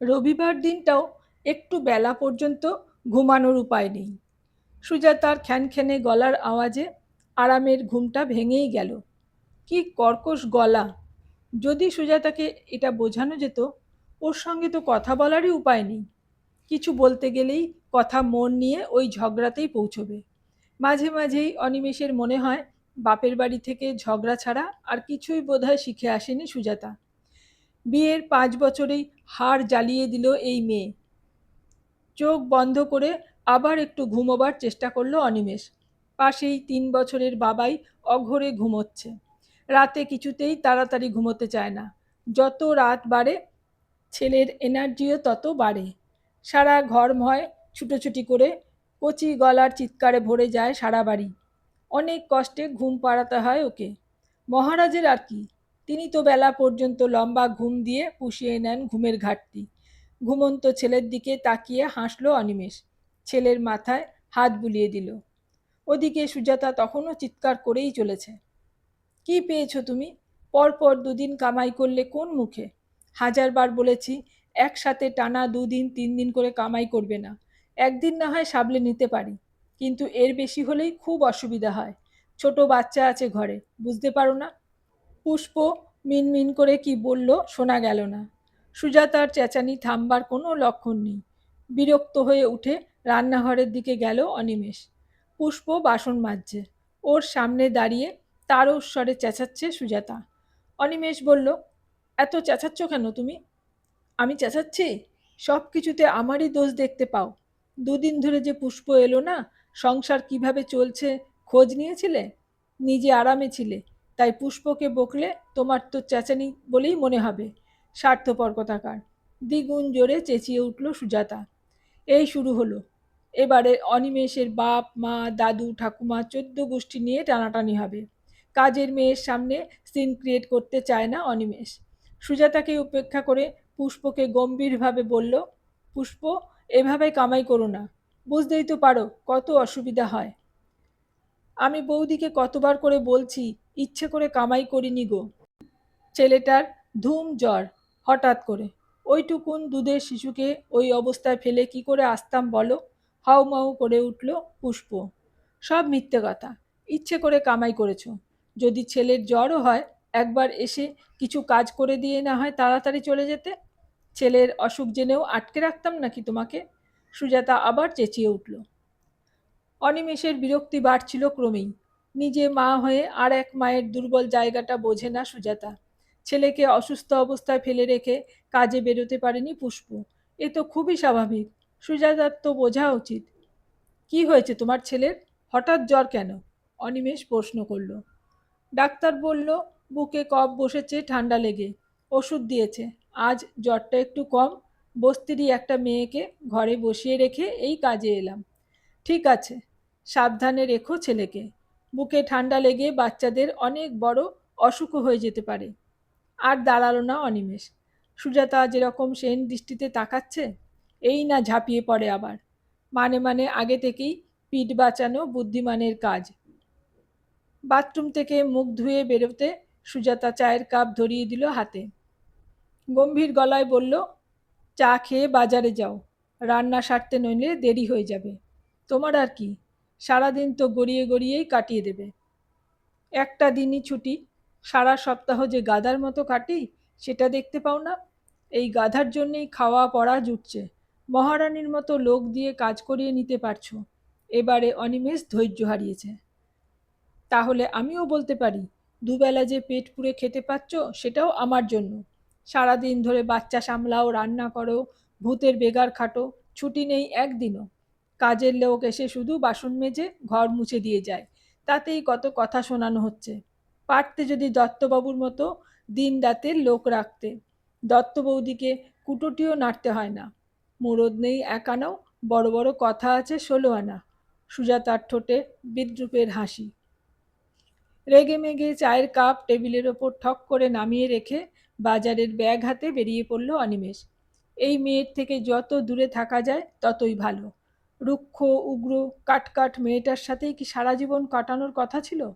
রবিবার দিনটাও একটু বেলা পর্যন্ত ঘুমানোর উপায় নেই। সুজাতার খ্যানখ্যানে গলার আওয়াজে আরামের ঘুমটা ভেঙেই গেল। কি কর্কশ গলা। যদি সুজাতাকে এটা বোঝানো যেত, ওর সঙ্গে তো কথা বলারই উপায় নেই। কিছু বলতে গেলেই কথা মন নিয়ে ওই ঝগড়াতেই পৌঁছবে। মাঝে মাঝেই অনিমেষের মনে হয়, বাপের বাড়ি থেকে ঝগড়া ছাড়া আর কিছুই বোধহয় শিখে আসেনি সুজাতা। বিয়ের পাঁচ বছরেই হাড় জ্বালিয়ে দিল এই মেয়ে। চোখ বন্ধ করে আবার একটু ঘুমোবার চেষ্টা করল অনিমেষ। পাশেই তিন বছরের বাবাই অঘরে ঘুমোচ্ছে। রাতে কিছুতেই তাড়াতাড়ি ঘুমোতে চায় না। যত রাত বাড়ে, ছেলের এনার্জিও তত বাড়ে। সারা ঘরময় ছুটোছুটি করে কচি গলার চিৎকারে ভরে যায় সারা বাড়ি। অনেক কষ্টে ঘুম পাড়াতে হয় ওকে। মহারাজের আর কি। তিনি তো বেলা পর্যন্ত লম্বা ঘুম দিয়ে পুষিয়ে নেন ঘুমের ঘাটতি। ঘুমন্ত ছেলের দিকে তাকিয়ে হাসলো অনিমেষ। ছেলের মাথায় হাত বুলিয়ে দিল। ওদিকে সুজাতা তখনও চিৎকার করেই চলেছে। কি পেয়েছ তুমি? পরপর দুদিন কামাই করলে কোন মুখে? হাজারবার বলেছি, একসাথে টানা দুদিন তিন দিন করে কামাই করবে না। একদিন না হয় সাবলে নিতে পারি। কিন্তু এর বেশি হলেই খুব অসুবিধা হয়। ছোট বাচ্চা আছে ঘরে, বুঝতে পারো না? পুষ্প মিনমিন করে কি বলল, শোনা গেল না। সুজাতার চেঁচানি থামবার কোনো লক্ষণ নেই। বিরক্ত হয়ে উঠে রান্নাঘরের দিকে গেল অনিমেষ। পুষ্প বাসন মাজছে। ওর সামনে দাঁড়িয়ে তারও স্বরে চেঁচাচ্ছে সুজাতা। অনিমেষ বলল, এত চেঁচাচ্ছ কেন তুমি? আমি চেঁচাচ্ছি? সব কিছুতে আমারই দোষ দেখতে পাও। দুদিন ধরে যে পুষ্প এলো না, সংসার কীভাবে চলছে খোঁজ নিয়েছিলে? নিজে আরামে ছিলে। তাই পুষ্পকে বকলে তোমার তো চেঁচানি বলেই মনে হবে। স্বার্থপর কথাকার। দ্বিগুণ জোরে চেঁচিয়ে উঠল সুজাতা। এই শুরু হলো। এবারে অনিমেষের বাপ, মা, দাদু, ঠাকুমা চোদ্দ গোষ্ঠী নিয়ে টানাটানি হবে। কাজের মেয়ের সামনে সিন ক্রিয়েট করতে চায় না অনিমেষ। সুজাতাকে উপেক্ষা করে পুষ্পকে গম্ভীরভাবে বলল, পুষ্প, এভাবে কামাই করো না। বুঝতেই তো পারো কত অসুবিধা হয়। আমি বৌদিকে কতবার করে বলছি, ইচ্ছে করে কামাই করিনি গো। ছেলেটার ধুম জ্বর, হঠাৎ করে। ওইটুকুন দুধের শিশুকে ওই অবস্থায় ফেলে কি করে আসতাম বলো? হাউমাউ করে উঠল পুষ্প। সব মিথ্যে কথা, ইচ্ছে করে কামাই করেছ। যদি ছেলের জ্বরও হয়, একবার এসে কিছু কাজ করে দিয়ে না হয় তাড়াতাড়ি চলে যেতে? ছেলের অসুখ জেনেও আটকে রাখতাম নাকি তোমাকে? সুজাতা আবার চেঁচিয়ে উঠল। অনিমেষের বিরক্তি বাড়ছিল ক্রমেই। নিজে মা হয়ে আর এক মায়ের দুর্বল জায়গাটা বোঝে না সুজাতা। ছেলেকে অসুস্থ অবস্থায় ফেলে রেখে কাজে বেরোতে পারেনি পুষ্প। এ তো খুবই স্বাভাবিক। সুজাতার তো বোঝা উচিত। কি হয়েছে তোমার ছেলের? হঠাৎ জ্বর কেন? অনিমেষ প্রশ্ন করল। ডাক্তার বলল, বুকে কফ বসেছে, ঠান্ডা লেগে। ওষুধ দিয়েছে। আজ জ্বরটা একটু কম। বস্তিরই একটা মেয়েকে ঘরে বসিয়ে রেখে এই কাজে এলাম। ঠিক আছে। সাবধানে রেখো ছেলেকে। বুকে ঠান্ডা লেগে বাচ্চাদের অনেক বড় অসুখ হয়ে যেতে পারে। আর দাঁড়াল না অনিমেষ। সুজাতা যেরকম সেন দৃষ্টিতে তাকাচ্ছে, এই না ঝাঁপিয়ে পড়ে আবার। মানে মানে আগে থেকেই পিঠ বাঁচানো বুদ্ধিমানের কাজ। বাথরুম থেকে মুখ ধুয়ে বেরোতে সুজাতা চায়ের কাপ ধরিয়ে দিল হাতে। গম্ভীর গলায় বলল, চা খেয়ে বাজারে যাও। রান্না সারতে নইলে দেরি হয়ে যাবে। তোমার আর কি? সারাদিন তো গড়িয়ে গড়িয়েই কাটিয়ে দেবে। একটা দিনই ছুটি, সারা সপ্তাহ যে গাধার মতো কাটি, সেটা দেখতে পাও না? এই গাধার জন্যেই খাওয়া পড়া জুটছে। মহারানীর মতো লোক দিয়ে কাজ করিয়ে নিতে পারছ। এবারে অনিমেষ ধৈর্য হারিয়েছে। তাহলে আমিও বলতে পারি, দুবেলা যে পেট পুড়ে খেতে পাচ্ছ, সেটাও আমার জন্য। সারাদিন ধরে বাচ্চা সামলাও, রান্না করো, ভূতের বেগার খাটো, ছুটি নেই একদিনও। কাজের লোক এসে শুধু বাসন মেজে ঘর মুছে দিয়ে যায়। তাতেই কত কথা শোনানো হচ্ছে। পারতে যদি দত্তবাবুর মতো দিন রাতের লোক রাখতে দত্ত বৌদিকে কুটোটিও নাড়তে হয় না। মুরদ নেই একানাও বড় বড় কথা আছে ষোলো আনা। সুজাতার ঠোঁটে বিদ্রুপের হাসি। রেগে মেগে চায়ের কাপ টেবিলের ওপর ঠক করে নামিয়ে রেখে বাজারের ব্যাগ হাতে বেরিয়ে পড়ল অনিমেষ। এই মেয়ের থেকে যত দূরে থাকা যায় ততই ভালো। রুক্ষ, উগ্র, কাটকাট মেয়েটার সাথেই কি সারা জীবন কাটানোর কথা ছিল?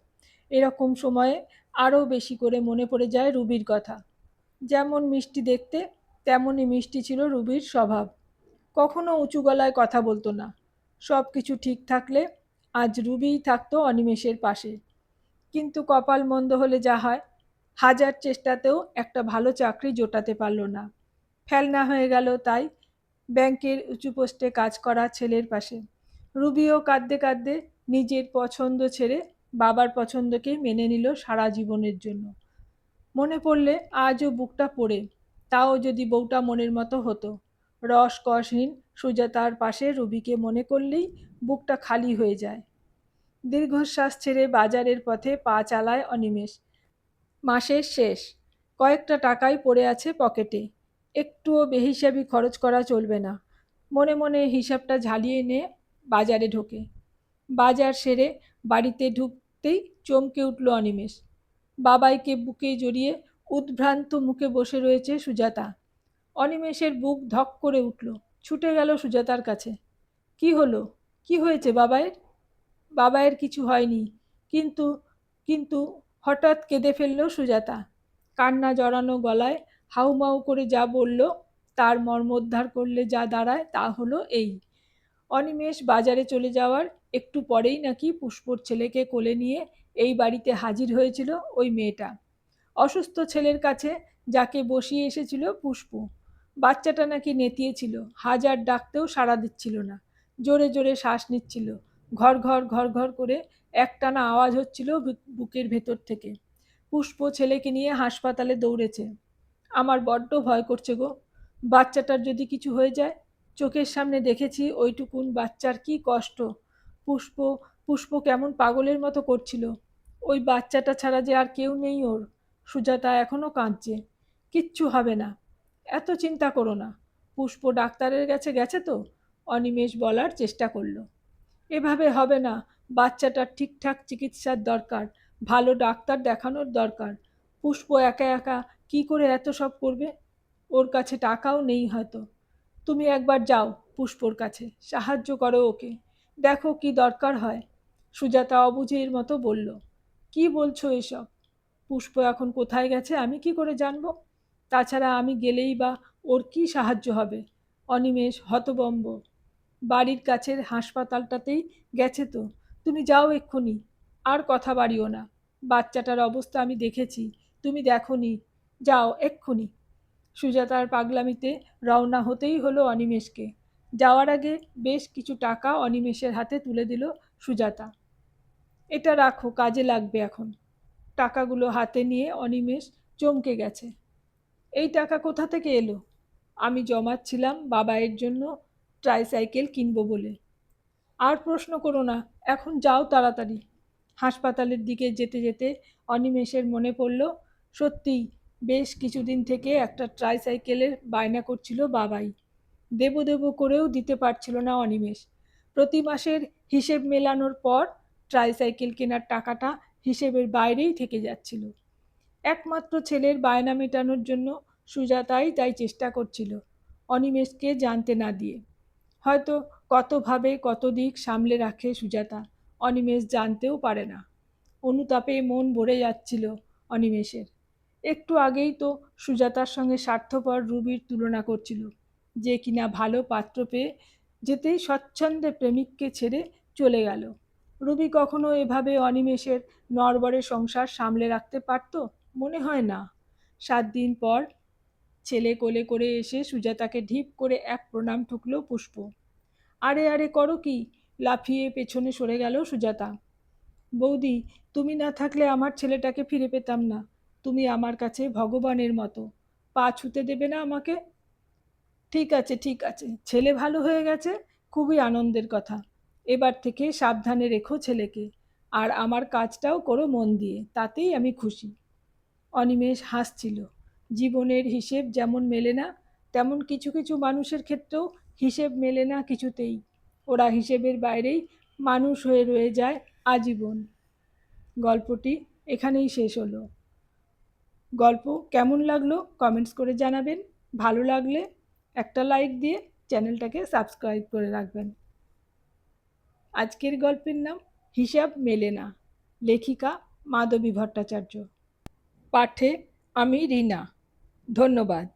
এরকম সময়ে আরও বেশি করে মনে পড়ে যায় রুবির কথা। যেমন মিষ্টি দেখতে, তেমনই মিষ্টি ছিল রুবির স্বভাব। কখনো উঁচু গলায় কথা বলতো না। সব কিছু ঠিক থাকলে আজ রুবিই থাকতো অনিমেষের পাশে। কিন্তু কপাল মন্দ হলে যা হয়, হাজার চেষ্টাতেও একটা ভালো চাকরি জোটাতে পারল না। ফেলনা হয়ে গেল তাই ব্যাংকের উঁচু পোস্টে কাজ করা ছেলের পাশে। রুবিও কাঁদতে কাঁদতে নিজের পছন্দ ছেড়ে বাবার পছন্দকে মেনে নিল সারা জীবনের জন্য। মনে পড়লে আজও বুকটা পড়ে, তাও যদি বউটা মনের মতো হতো। রস কসহীন সুজাতার পাশে রুবিকে মনে করলেই বুকটা খালি হয়ে যায়। দীর্ঘশ্বাস ছেড়ে বাজারের পথে পা চালায় অনিমেষ। মাসের শেষ, কয়েকটা টাকাই পড়ে আছে পকেটে। একটুও বেহিসাবি খরচ করা চলবে না। মনে মনে হিসাবটা ঝালিয়ে নিয়ে বাজারে ঢোকে। বাজার সেরে বাড়িতে ঢুকতেই চমকে উঠল অনিমেষ। বাবাইকে বুকে জড়িয়ে উদ্ভ্রান্ত মুখে বসে রয়েছে সুজাতা। অনিমেষের বুক ধক করে উঠল। ছুটে গেল সুজাতার কাছে। কি হলো? কি হয়েছে বাবাইয়ের? বাবাইয়ের কিছু হয়নি। কিন্তু কিন্তু হঠাৎ কেঁদে ফেলল সুজাতা। কান্না জড়ানো গলায় হাউমাউ করে যা বলল, তার মর্মোদ্ধার করলে যা দাঁড়ায় তা হলো এই। অনিমেষ বাজারে চলে যাওয়ার একটু পরেই নাকি পুষ্পর ছেলেকে কোলে নিয়ে এই বাড়িতে হাজির হয়েছিল ওই মেয়েটা। অসুস্থ ছেলের কাছে যাকে বসিয়ে এসেছিল পুষ্প। বাচ্চাটা নাকি নেতিয়েছিল, হাজার ডাকতেও সাড়া দিচ্ছিল না, জোরে জোরে শ্বাস নিচ্ছিল, ঘর ঘর ঘর ঘর করে একটানা আওয়াজ হচ্ছিল বুকের ভেতর থেকে। পুষ্প ছেলেকে নিয়ে হাসপাতালে দৌড়েছে। আমার বড্ড ভয় করছে গো। বাচ্চাটার যদি কিছু হয়ে যায়, চোখের সামনে দেখেছি ওইটুকুন বাচ্চার কি কষ্ট। পুষ্প পুষ্প কেমন পাগলের মতো করছিল। ওই বাচ্চাটা ছাড়া যে আর কেউ নেই ওর। সুজাতা এখনও কাঁদছে। কিচ্ছু হবে না। এত চিন্তা করো না। পুষ্প ডাক্তারের কাছে গেছে তো? অনিমেষ বলার চেষ্টা করল। এভাবে হবে না। বাচ্চাটার ঠিকঠাক চিকিৎসার দরকার। ভালো ডাক্তার দেখানোর দরকার। পুষ্প একা একা কি করে এত সব করবে? ওর কাছে টাকাও নেই হয়তো। তুমি একবার যাও পুষ্পর কাছে, সাহায্য করো ওকে। দেখো কি দরকার হয়। সুজাতা অবুঝের মতো বলল, কি বলছো এসব? পুষ্প এখন কোথায় গেছে আমি কি করে জানব? তাছাড়া আমি গেলেই বা ওর কি সাহায্য হবে? অনিমেষ হতবম্ব। বাড়ির কাছের হাসপাতালটাতেই গেছে তো। তুমি যাও এক্ষুনি। আর কথা বাড়িও না। বাচ্চাটার অবস্থা আমি দেখেছি। তুমি দেখনি যাও, এক্ষুনি। সুজাতার পাগলামিতে রওনা হতেই হলো অনিমেষকে। যাওয়ার আগে বেশ কিছু টাকা অনিমেষের হাতে তুলে দিল সুজাতা। এটা রাখো, কাজে লাগবে এখন। টাকাগুলো হাতে নিয়ে অনিমেষ চমকে গেছে। এই টাকা কোথা থেকে এলো? আমি জমাচ্ছিলাম বাবাইয়ের জন্য ট্রাইসাইকেল কিনবো বলে। আর প্রশ্ন করো না, এখন যাও তাড়াতাড়ি। হাসপাতালের দিকে যেতে যেতে অনিমেষের মনে পড়ল, সত্যিই বেশ কিছুদিন থেকে একটা ট্রাইসাইকেলের বায়না করছিল বাবাই। দেব দেব করেও দিতে পারছিল না অনিমেষ। প্রতি মাসের হিসেব মেলানোর পর ট্রাইসাইকেল কেনার টাকাটা হিসেবের বাইরেই থেকে যাচ্ছিল। একমাত্র ছেলের বায়না মেটানোর জন্য সুজাতাই তাই চেষ্টা করছিল অনিমেষকে জানতে না দিয়ে। হয়তো কতভাবে কত দিক সামলে রাখে সুজাতা, অনিমেষ জানতেও পারে না। অনুতাপে মন ভরে যাচ্ছিল অনিমেষের। একটু আগেই তো সুজাতার সঙ্গে স্বার্থপর রুবির তুলনা করছিল যে কিনা ভালো পাত্র পেয়ে যেতেই স্বচ্ছন্দে প্রেমিককে ছেড়ে চলে গেল। রুবি কখনো এভাবে অনিমেষের নরবরে সংসার সামলে রাখতে পারত? মনে হয় না। সাত দিন পর ছেলে কোলে করে এসে সুজাতাকে ঢিপ করে এক প্রণাম ঠুকলো পুষ্প। আরে আরে করো কি? লাফিয়ে পেছনে সরে গেল সুজাতা। বৌদি, তুমি না থাকলে আমার ছেলেটাকে ফিরে পেতাম না। তুমি আমার কাছে ভগবানের মতো। পা ছুতে দেবে না আমাকে? ঠিক আছে ঠিক আছে। ছেলে ভালো হয়ে গেছে, খুবই আনন্দের কথা। এবার থেকে সাবধানে রেখো ছেলেকে। আর আমার কাজটাও করো মন দিয়ে, তাতেই আমি খুশি। অনিমেষ হাসছিল। জীবনের হিসেব যেমন মেলে না, তেমন কিছু কিছু মানুষের ক্ষেত্রেও হিসেব মেলে না কিছুতেই। ওরা হিসেবের বাইরেই মানুষ হয়ে রয়ে যায় আজীবন। গল্পটি এখানেই শেষ হলো। গল্প কেমন লাগল কমেন্টস করে জানাবেন। ভালো লাগলে একটা লাইক দিয়ে চ্যানেলটাকে সাবস্ক্রাইব করে রাখবেন। আজকের গল্পের নাম হিসাব মেলে না, লেখিকা মাধবী ভট্টাচার্য। পাঠে আমি রিনা, ধন্যবাদ।